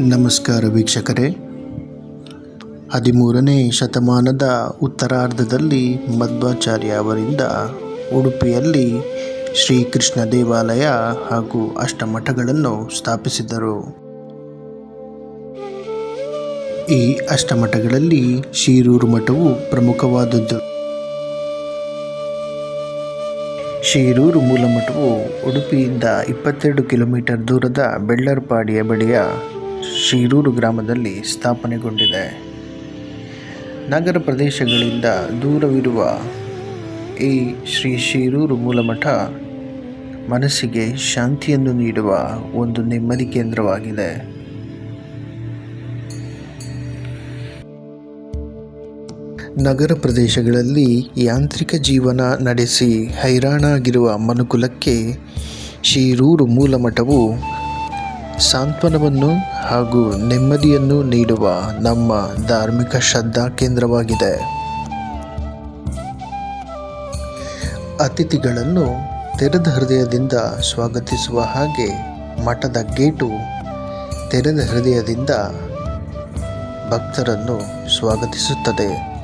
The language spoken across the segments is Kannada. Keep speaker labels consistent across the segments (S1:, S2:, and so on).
S1: ನಮಸ್ಕಾರ ವೀಕ್ಷಕರೇ. ಹದಿಮೂರನೇ ಶತಮಾನದ ಉತ್ತರಾರ್ಧದಲ್ಲಿ ಮಧ್ವಾಚಾರ್ಯ ಅವರಿಂದ ಉಡುಪಿಯಲ್ಲಿ ಶ್ರೀಕೃಷ್ಣ ದೇವಾಲಯ ಹಾಗೂ ಅಷ್ಟಮಠಗಳನ್ನು ಸ್ಥಾಪಿಸಿದರು ಈ ಅಷ್ಟಮಠಗಳಲ್ಲಿ ಶಿರೂರು ಮಠವು ಪ್ರಮುಖವಾದದ್ದು. ಶಿರೂರು ಮೂಲಮಠವು ಉಡುಪಿಯಿಂದ ಇಪ್ಪತ್ತೆರಡು ಕಿಲೋಮೀಟರ್ ದೂರದ ಬೆಳ್ಳರ್ಪಾಡಿಯ ಬಳಿಯ ಶಿರೂರು ಗ್ರಾಮದಲ್ಲಿ ಸ್ಥಾಪನೆಗೊಂಡಿದೆ. ನಗರ ಪ್ರದೇಶಗಳಿಂದ ದೂರವಿರುವ ಈ ಶ್ರೀ ಶಿರೂರು ಮೂಲಮಠ ಮನಸ್ಸಿಗೆ ಶಾಂತಿಯನ್ನು ನೀಡುವ ಒಂದು ನೆಮ್ಮದಿ ಕೇಂದ್ರವಾಗಿದೆ. ನಗರ ಪ್ರದೇಶಗಳಲ್ಲಿ ಯಾಂತ್ರಿಕ ಜೀವನ ನಡೆಸಿ ಹೈರಾಣಾಗಿರುವ ಮನುಕುಲಕ್ಕೆ ಶಿರೂರು ಮೂಲಮಠವು ಸಾಂತ್ವನವನ್ನು ಹಾಗೂ ನೆಮ್ಮದಿಯನ್ನು ನೀಡುವ ನಮ್ಮ ಧಾರ್ಮಿಕ ಶ್ರದ್ಧಾ ಕೇಂದ್ರವಾಗಿದೆ. ಅತಿಥಿಗಳನ್ನು ತೆರೆದ ಹೃದಯದಿಂದ ಸ್ವಾಗತಿಸುವ ಹಾಗೆ ಮಠದ ಗೇಟು ತೆರೆದ ಹೃದಯದಿಂದ ಭಕ್ತರನ್ನು ಸ್ವಾಗತಿಸುತ್ತದೆ.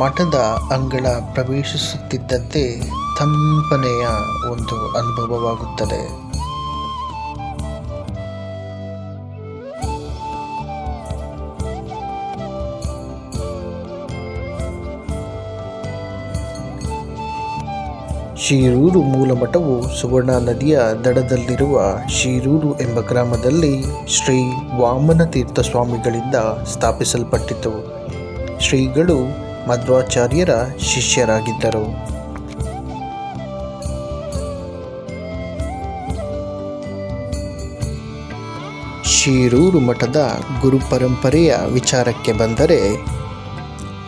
S1: ಮಠದ ಅಂಗಳ ಪ್ರವೇಶಿಸುತ್ತಿದ್ದಂತೆ ತಂಪನೆಯ ಒಂದು ಅನುಭವವಾಗುತ್ತದೆ. ಶಿರೂರು ಮೂಲಮಠವು ಸುವರ್ಣ ನದಿಯ ದಡದಲ್ಲಿರುವ ಶಿರೂರು ಎಂಬ ಗ್ರಾಮದಲ್ಲಿ ಶ್ರೀ ವಾಮನ ತೀರ್ಥ ಸ್ವಾಮಿಗಳಿಂದ ಸ್ಥಾಪಿಸಲ್ಪಟ್ಟಿತು. ಶ್ರೀಗಳು ಮಧ್ವಾಚಾರ್ಯರ ಶಿಷ್ಯರಾಗಿದ್ದರು. ಶಿರೂರು ಮಠದ ಗುರುಪರಂಪರೆಯ ವಿಚಾರಕ್ಕೆ ಬಂದರೆ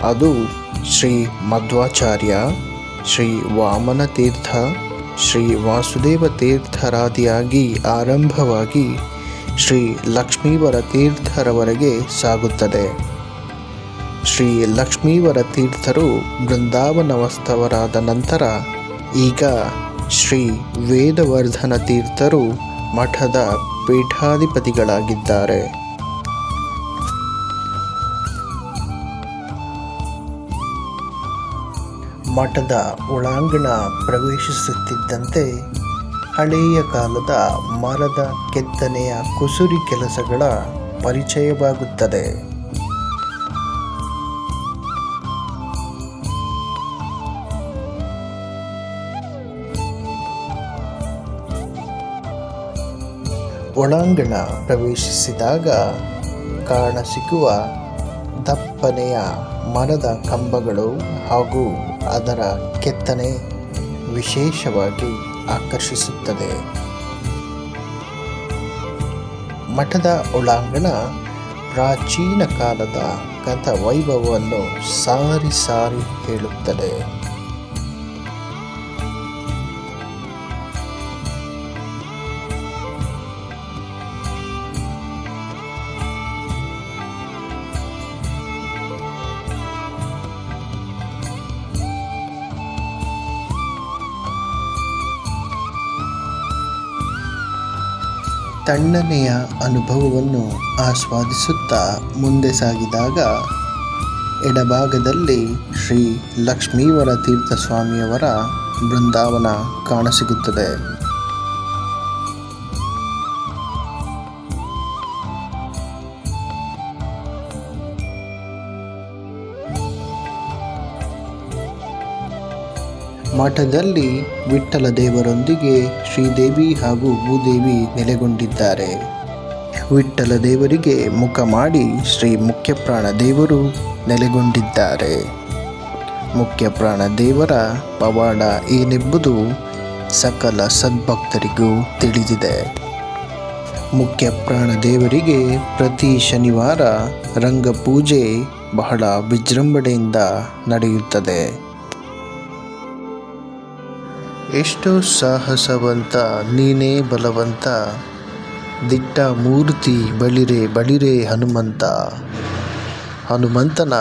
S1: ಅದು ಶ್ರೀ ಮಧ್ವಾಚಾರ್ಯ, ಶ್ರೀ ವಾಮನ ತೀರ್ಥ, ಶ್ರೀ ವಾಸುದೇವ ತೀರ್ಥರಾದಿಯಾಗಿ ಆರಂಭವಾಗಿ ಶ್ರೀ ಲಕ್ಷ್ಮೀವರ ತೀರ್ಥರವರೆಗೆ ಸಾಗುತ್ತದೆ. ಶ್ರೀ ಲಕ್ಷ್ಮೀವರ ತೀರ್ಥರು ಬೃಂದಾವನವಸ್ಥವರಾದ ನಂತರ ಈಗ ಶ್ರೀ ವೇದವರ್ಧನ ತೀರ್ಥರು ಮಠದ ಪೀಠಾಧಿಪತಿಗಳಾಗಿದ್ದಾರೆ. ಮಠದ ಒಳಾಂಗಣ ಪ್ರವೇಶಿಸುತ್ತಿದ್ದಂತೆ ಹಳೆಯ ಕಾಲದ ಮರದ ಕೆತ್ತನೆಯ ಕುಸುರಿ ಕೆಲಸಗಳ ಪರಿಚಯವಾಗುತ್ತದೆ. ಒಳಾಂಗಣ ಪ್ರವೇಶಿಸಿದಾಗ ಕಾಣಸಿಗುವ ದಪ್ಪನೆಯ ಮರದ ಕಂಬಗಳು ಹಾಗೂ ಅದರ ಕೆತ್ತನೆ ವಿಶೇಷವಾಗಿ ಆಕರ್ಷಿಸುತ್ತದೆ. ಮಠದ ಒಳಾಂಗಣ ಪ್ರಾಚೀನ ಕಾಲದ ಗತ ವೈಭವವನ್ನು ಸಾರಿ ಸಾರಿ ಹೇಳುತ್ತದೆ. ತಣ್ಣನೆಯ ಅನುಭವವನ್ನು ಆಸ್ವಾದಿಸುತ್ತಾ ಮುಂದೆ ಸಾಗಿದಾಗ ಎಡಭಾಗದಲ್ಲಿ ಶ್ರೀ ಲಕ್ಷ್ಮೀವರ ತೀರ್ಥ ಸ್ವಾಮಿಯವರ ಬೃಂದಾವನ ಕಾಣಸಿಗುತ್ತದೆ. ಮಠದಲ್ಲಿ ವಿಠ್ಠಲ ದೇವರೊಂದಿಗೆ ಶ್ರೀದೇವಿ ಹಾಗೂ ಭೂದೇವಿ ನೆಲೆಗೊಂಡಿದ್ದಾರೆ. ವಿಠ್ಠಲ ದೇವರಿಗೆ ಮುಖ ಮಾಡಿ ಶ್ರೀ ಮುಖ್ಯಪ್ರಾಣ ದೇವರು ನೆಲೆಗೊಂಡಿದ್ದಾರೆ. ಮುಖ್ಯಪ್ರಾಣ ದೇವರ ಪವಾಡ ಏನೆಂಬುದು ಸಕಲ ಸದ್ಭಕ್ತರಿಗೂ ತಿಳಿದಿದೆ. ಮುಖ್ಯಪ್ರಾಣ ದೇವರಿಗೆ ಪ್ರತಿ ಶನಿವಾರ ರಂಗಪೂಜೆ ಬಹಳ ವಿಜೃಂಭಣೆಯಿಂದ ನಡೆಯುತ್ತದೆ. ಎಷ್ಟು ಸಾಹಸವಂತ, ನೀನೇ ಬಲವಂತ, ದಿಟ್ಟ ಮೂರ್ತಿ ಬಳಿರೆ ಬಳಿರೆ ಹನುಮಂತ. ಹನುಮಂತನ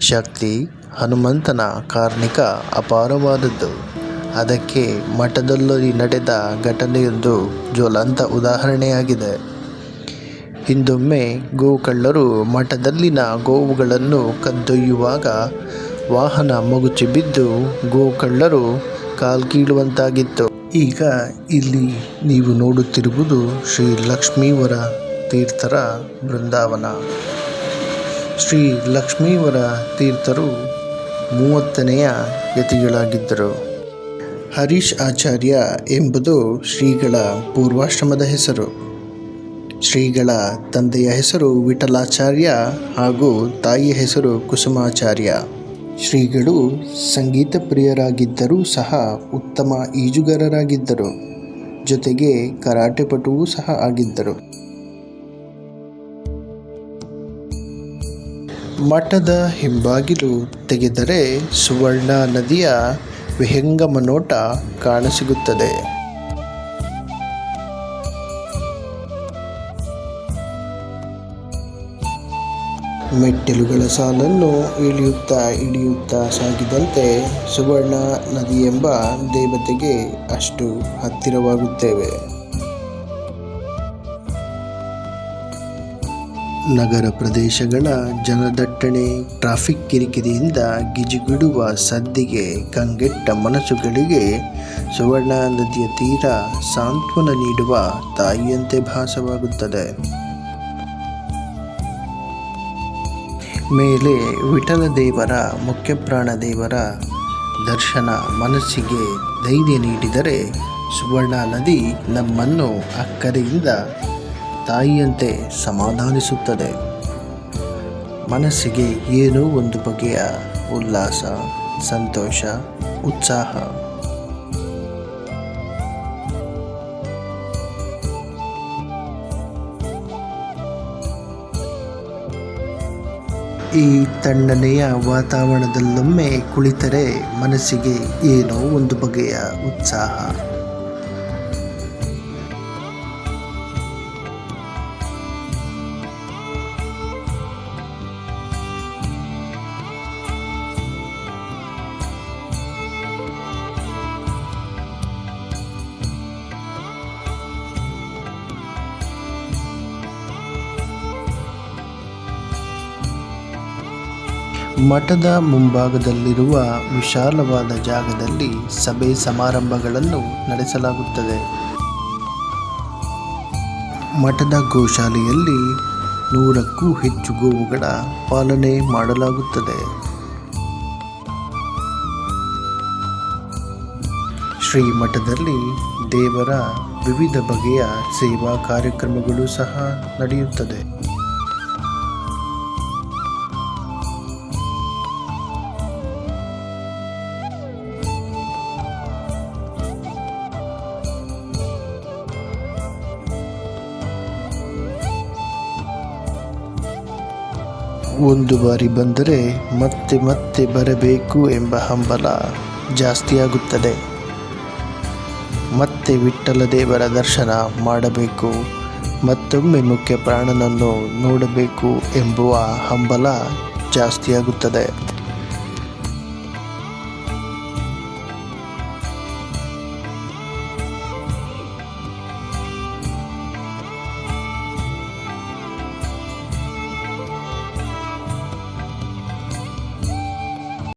S1: ಶಕ್ತಿ, ಹನುಮಂತನ ಕಾರ್ಣಿಕ ಅಪಾರವಾದದ್ದು. ಅದಕ್ಕೆ ಮಠದಲ್ಲಿ ನಡೆದ ಘಟನೆಯೊಂದು ಜ್ವಲಂತ ಉದಾಹರಣೆಯಾಗಿದೆ. ಹಿಂದೊಮ್ಮೆ ಗೋಕಳ್ಳರು ಮಠದಲ್ಲಿನ ಗೋವುಗಳನ್ನು ಕದ್ದೊಯ್ಯುವಾಗ ವಾಹನ ಮಗುಚಿ ಬಿದ್ದು ಗೋಕಳ್ಳರು ಕಾಲ್ಕೀಳುವಂತಾಗಿತ್ತು. ಈಗ ಇಲ್ಲಿ ನೀವು ನೋಡುತ್ತಿರುವುದು ಶ್ರೀ ಲಕ್ಷ್ಮೀವರ ತೀರ್ಥರ ಬೃಂದಾವನ. ಶ್ರೀ ಲಕ್ಷ್ಮೀವರ ತೀರ್ಥರು ಮೂವತ್ತನೆಯ ಯತಿಗಳಾಗಿದ್ದರು. ಹರೀಶ್ ಆಚಾರ್ಯ ಎಂಬುದು ಶ್ರೀಗಳ ಪೂರ್ವಾಶ್ರಮದ ಹೆಸರು. ಶ್ರೀಗಳ ತಂದೆಯ ಹೆಸರು ವಿಠಲಾಚಾರ್ಯ ಹಾಗೂ ತಾಯಿಯ ಹೆಸರು ಕುಸುಮಾಚಾರ್ಯ. ಶ್ರೀಗಳು ಸಂಗೀತ ಪ್ರಿಯರಾಗಿದ್ದರೂ ಸಹ ಉತ್ತಮ ಈಜುಗಾರರಾಗಿದ್ದರು. ಜೊತೆಗೆ ಕರಾಟೆ ಪಟುವೂ ಸಹ ಆಗಿದ್ದರು. ಮಠದ ಹಿಂಬಾಗಿಲು ತೆಗೆದರೆ ಸುವರ್ಣ ನದಿಯ ವಿಹಂಗಮ ನೋಟ ಕಾಣಸಿಗುತ್ತದೆ. ಮೆಟ್ಟಿಲುಗಳ ಸಾಲನ್ನು ಇಳಿಯುತ್ತಾ ಇಳಿಯುತ್ತಾ ಸಾಗಿದಂತೆ ಸುವರ್ಣ ನದಿ ಎಂಬ ದೇವತೆಗೆ ಅಷ್ಟು ಹತ್ತಿರವಾಗುತ್ತೇವೆ. ನಗರ ಪ್ರದೇಶಗಳ ಜನದಟ್ಟಣೆ, ಟ್ರಾಫಿಕ್ ಕಿರಿಕಿರಿಯಿಂದ ಗಿಜಿಗುಡುವ ಸದ್ದಿಗೆ ಕಂಗೆಟ್ಟ ಮನಸ್ಸುಗಳಿಗೆ ಸುವರ್ಣ ನದಿಯ ತೀರ ಸಾಂತ್ವನ ನೀಡುವ ತಾಯಿಯಂತೆ ಭಾಸವಾಗುತ್ತದೆ. ಮೇಲೆ ವಿಠಲ ದೇವರ, ಮುಖ್ಯಪ್ರಾಣ ದೇವರ ದರ್ಶನ ಮನಸ್ಸಿಗೆ ಧೈರ್ಯ ನೀಡಿದರೆ ಸುವರ್ಣ ನದಿ ನಮ್ಮನ್ನು ಅಕ್ಕರೆಯಿಂದ ತಾಯಿಯಂತೆ ಸಮಾಧಾನಿಸುತ್ತದೆ. ಮನಸ್ಸಿಗೆ ಏನೋ ಒಂದು ಬಗೆಯ ಉಲ್ಲಾಸ, ಸಂತೋಷ, ಉತ್ಸಾಹ. ಈ ತಣ್ಣನೆಯ ವಾತಾವರಣದಲ್ಲೊಮ್ಮೆ ಕುಳಿತರೆ ಮನಸ್ಸಿಗೆ ಏನೋ ಒಂದು ಬಗೆಯ ಉತ್ಸಾಹ. ಮಠದ ಮುಂಭಾಗದಲ್ಲಿರುವ ವಿಶಾಲವಾದ ಜಾಗದಲ್ಲಿ ಸಭೆ ಸಮಾರಂಭಗಳನ್ನು ನಡೆಸಲಾಗುತ್ತದೆ. ಮಠದ ಗೋಶಾಲೆಯಲ್ಲಿ ನೂರಕ್ಕೂ ಹೆಚ್ಚು ಗೋವುಗಳ ಪಾಲನೆ ಮಾಡಲಾಗುತ್ತದೆ. ಶ್ರೀ ಮಠದಲ್ಲಿ ದೇವರ ವಿವಿಧ ಬಗೆಯ ಸೇವಾ ಕಾರ್ಯಕ್ರಮಗಳು ಸಹ ನಡೆಯುತ್ತದೆ. ಒಂದು ಬಾರಿ ಬಂದರೆ ಮತ್ತೆ ಮತ್ತೆ ಬರಬೇಕು ಎಂಬ ಹಂಬಲ ಜಾಸ್ತಿಯಾಗುತ್ತದೆ. ಮತ್ತೆ ವಿಠ್ಠಲ ದೇವರ ದರ್ಶನ ಮಾಡಬೇಕು. ಮತ್ತೊಮ್ಮೆ ಮುಖ್ಯ ಪ್ರಾಣನನ್ನು ನೋಡಬೇಕು ಎಂಬುವ ಹಂಬಲ ಜಾಸ್ತಿಯಾಗುತ್ತದೆ.